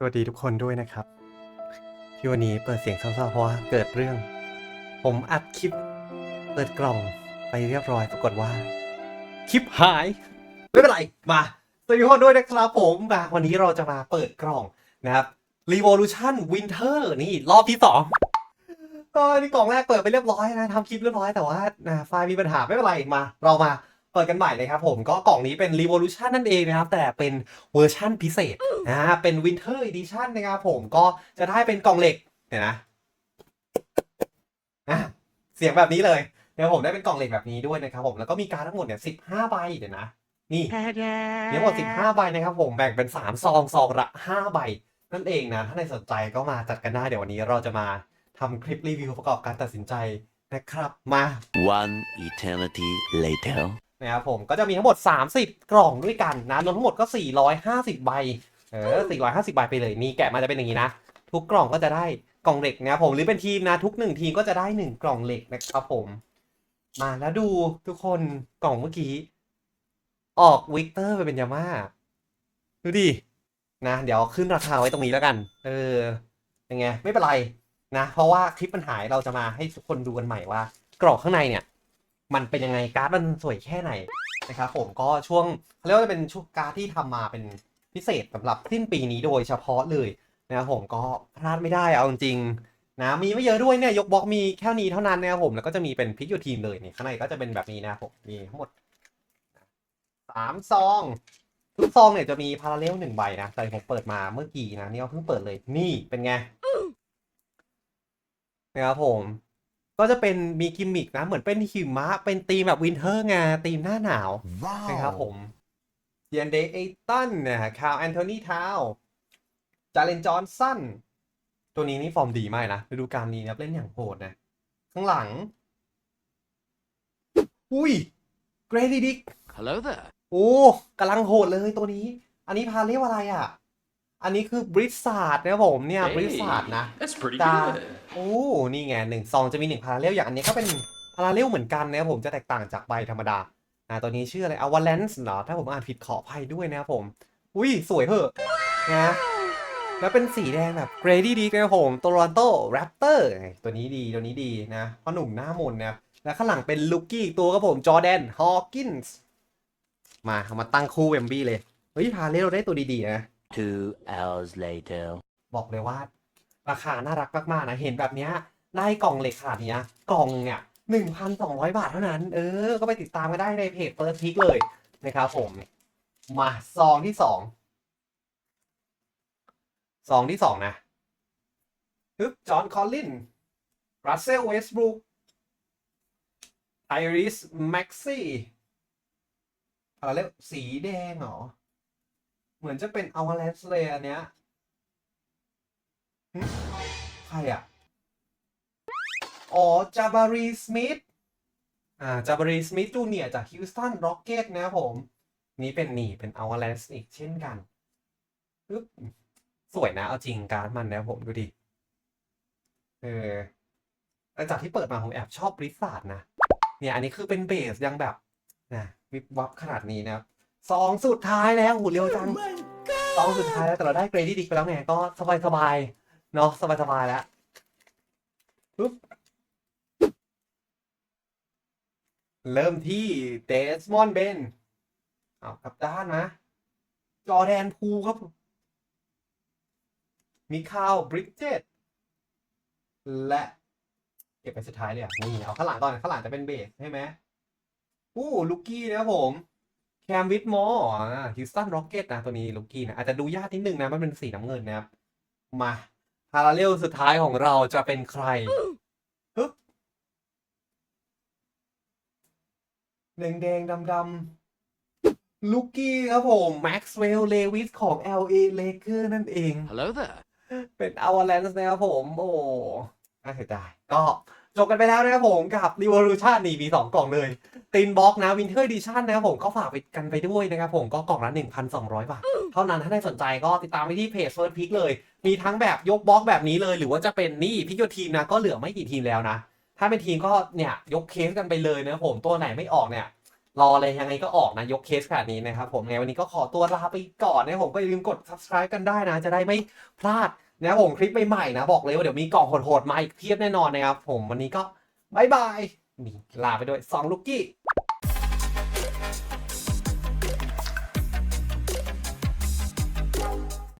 สวัสดีทุกคนด้วยนะครับ ที่วันนี้เปิดเสียงเศร้าๆเพราะว่าเกิดเรื่อง ผมอัดคลิป เปิดกล่องไปเรียบร้อยปรากฏว่า คลิปหายไม่เป็นไรมาสวัสดีทุกคนด้วยนะครับผมมาวันนี้เราจะมาเปิดกล่องนะครับ Revolution Winter นี่รอบที่สองก็นี่กล่องแรกเปิดไปเรียบร้อยนะทำคลิปเรียบร้อยแต่ว่านะไฟล์มีปัญหาไม่เป็นไรมา เรามา เปิดกันใหม่เลยครับผมก็กล่องนี้เป็น Revolution นั่นเองนะครับ แต่เป็นเวอร์ชั่นพิเศษนะเป็น Winter Edition นะครับผมก็จะได้เป็นกล่องเหล็กเนี่ยนะอะเสียงแบบนี้เลยเดี๋ยวผมได้เป็นกล่องเหล็กแบบนี้ด้วยนะครับผมแล้วก็มีการดทั้งหมดเนี่ย15ใบเดี๋ยวนะนี่มีทั้งหมด15ใบนะครับผมแบ่งเป็น3ซองซองละ5ใบนั่นเองนะถ้าในสนใจก็มาจัดกันได้เดี๋ยววันนี้เราจะมาทำคลิปรีวิวประกอบการตัดสินใจนะครับมา One eternity later. นะครับผมก็จะมีทั้งหมด 30 กล่องด้วยกันนะรวมทั้งหมดก็ 450 ใบเออ450 ใบไปเลยนี่แกะมาจะเป็นอย่างนี้นะ ทุกกล่องก็จะได้กล่องเหล็กนะครับผมหรือเป็นทีมนะทุกหนึ่งทีมก็จะได้1กล่องเหล็กนะครับผมมาแล้วดูทุกคนกล่องเมื่อกี้ ออกวิกเตอร์ไปเป็นยาม่าดูดินะ เดี๋ยวขึ้นราคาไว้ตรงนี้แล้วกัน เออยังไงไม่เป็นไรนะ เพราะว่าคลิปมันหายเราจะมาให้ทุกคนดูกันใหม่ว่า กรอกข้างในเนี่ย มันเป็นยังไงการ์ดมันสวยแค่ไหนนะครับผมก็ช่วงเขาเรียกว่าจะเป็นช่วงการ์ดที่ทำมาเป็นพิเศษสำหรับสิ้นปีนี้โดยเฉพาะเลยนะครับผมก็พลาดไม่ได้เอาจริงนะมีไม่เยอะด้วยเนี่ยยกบล็อกมีแค่นี้เท่านั้นนะครับผมแล้วก็จะมีเป็นพิกยูทีมเลยเนี่ยข้างในก็จะเป็นแบบนี้นะครับผมมีทั้งหมดสามซองทุกซองเนี่ยจะมีพาราเรลหนึ่งใบนะแต่ผมเปิดมาเมื่อกี้นะนี่เพิ่งเปิดเลยนี่เป็นไงนะครับผม ก็จะเป็นมีกิมมิกนะ เหมือนเป็นหิมะ เป็นธีมแบบวินเทอร์ไงธีมหน้าหนาวนะครับผมเยนเดย์เอตันนะฮะคาร์แอนโทนีทาวจาเลนจอห์นสันตัวนี้นี่ฟอร์มดีมากนะฤดูกาลนี้นะเล่นอย่างโหดนะ ข้างหลัง อุ้ยเกรดี้ดิก Hello there. โอ้กำลังโหดเลยตัวนี้ อันนี้พาเรียกว่าอะไรอะ อันนี้คือบริษัทนะครับผมเนี่ยบริษัทนะ That's pretty Da- good. โอ้ นี่ไงหนึ่งซองจะมีหนึ่งพาราเรลอย่างอันนี้ก็เป็นพาราเรลเหมือนกันนะครับผมจะแตกต่างจากใบธรรมดานะตัวนี้ชื่ออะไรอวาเลนส์เหรอ ถ้าผมอ่านผิดขออภัยด้วยนะครับผม อุ้ย สวยเหอะนะแล้วเป็นสีแดงแบบเกรดี้ดีนะครับผมโตลอนโตแรปเตอร์ตัวนี้ดีตัวนี้ดีนะพ่อหนุ่มหน้ามนต์นะครับแล้วข้างหลังเป็นลูกี้อีกตัวครับผมจอร์แดนฮอว์กินส์มาเอามาตั้งคู่เวมบี้เลยเฮ้ยพาเรลได้ตัวดีๆนะ Two hours later. บอกเลยว่า ราคาน่ารักมากๆนะ เห็นแบบเนี้ยได้กล่องเหล็กขนาดเนี้ย กล่องเนี่ยหนึ่งพันสองร้อยบาทเท่านั้น เออ ก็ไปติดตามกันได้ในเพจเปิดพิกเลยนะครับผม มาซองที่สองซองที่สองนะฮึบจอห์นคอลลินรัสเซลเวสบรูคไอริสแม็กซี่อะไรเรียกสีแดงเหรอ มือนจะเป็นอวาเลนสเลยอันเนี้ยใครอะ อ๋อจาบารีสมิธอ่าจาบารีสมิธจูเนียจากฮิวสตันร็อกเก็ตนะผม นี่เป็นหนีเป็นอ v ว l ล n ์อีกเช่นกันปึ๊บสวยนะ เอาจริงการดมันนะผมดูดิ เออหลังจากที่เปิดมาผมแอบชอบบริษัทนะ เนี่ยอันนี้คือเป็นเบสยังแบบนะวิบวับขนาดนี้นะครับ สองสุดท้ายแล้วหูเร็วจังซองสุดท้ายแล้วแต่เราได้เกรดดี้ดิกไปแล้วไงก็สบายสบายๆเนาะสบายสบายๆแล้วปุ๊บเริ่มที่เดสมอนเบนเอากลับด้านนะจอแดนพูครับมีคาวบริดเจตและเก็บไปสุดท้ายเลยอะนี่เอาข้างหลังก่อนข้างหลังจะเป็นเบสใช่ไหมอู้ลูกกี้นะครับผม แคมวิทมอร์ฮิวสตันร็อกเก็ตนะตัวนี้ลูกกี้นะอาจจะดูยากนิดนึงนะมันเป็นสีน้ำเงินนะครับ มาพาราเรลสุดท้ายของเราจะเป็นใครฮึบแดงแดงดำดำลูกกี้ครับผมแม็กซ์เวลเลวิสของ LA Lakers นั่นเอง Hello there. เป็นอว a ล a น c ์นะครับผม โอ้น่าเสียดายก็จบกันไปแล้วนะครับผมกับ Revolution นี่มี2กล่องเลย ตินบล็อกนะวินเทอร์ดิชั่นนะครับผมก็ฝากไปกันไปด้วยนะครับผมก็กล่องละ 1,200 บาท เท่านั้นถ้าใครสนใจก็ติดตามไปที่เพจเฟิร์สพิกเลย มีทั้งแบบยกบล็อกแบบนี้เลย หรือว่าจะเป็นนี่พิกโยทีมนะก็เหลือไม่กี่ทีมแล้วนะ ถ้าเป็นทีมก็เนี่ยยกเคสกันไปเลยนะผมตัวไหนไม่ออกเนี่ยรอเลยยังไงก็ออกนะยกเคสขนาดนี้นะครับผมไงวันนี้ก็ขอตัวลาไปก่อนนะผมก็อย่าลืมกด subscribe กันได้นะ จะได้ไม่พลาดนะผมคลิปใหม่ๆนะบอกเลยว่าเดี๋ยวมีกล่องโหดๆมาอีกเทียบแน่นอนนะครับผมวันนี้ก็บายบาย มีลาไปด้วยสองลูกกี้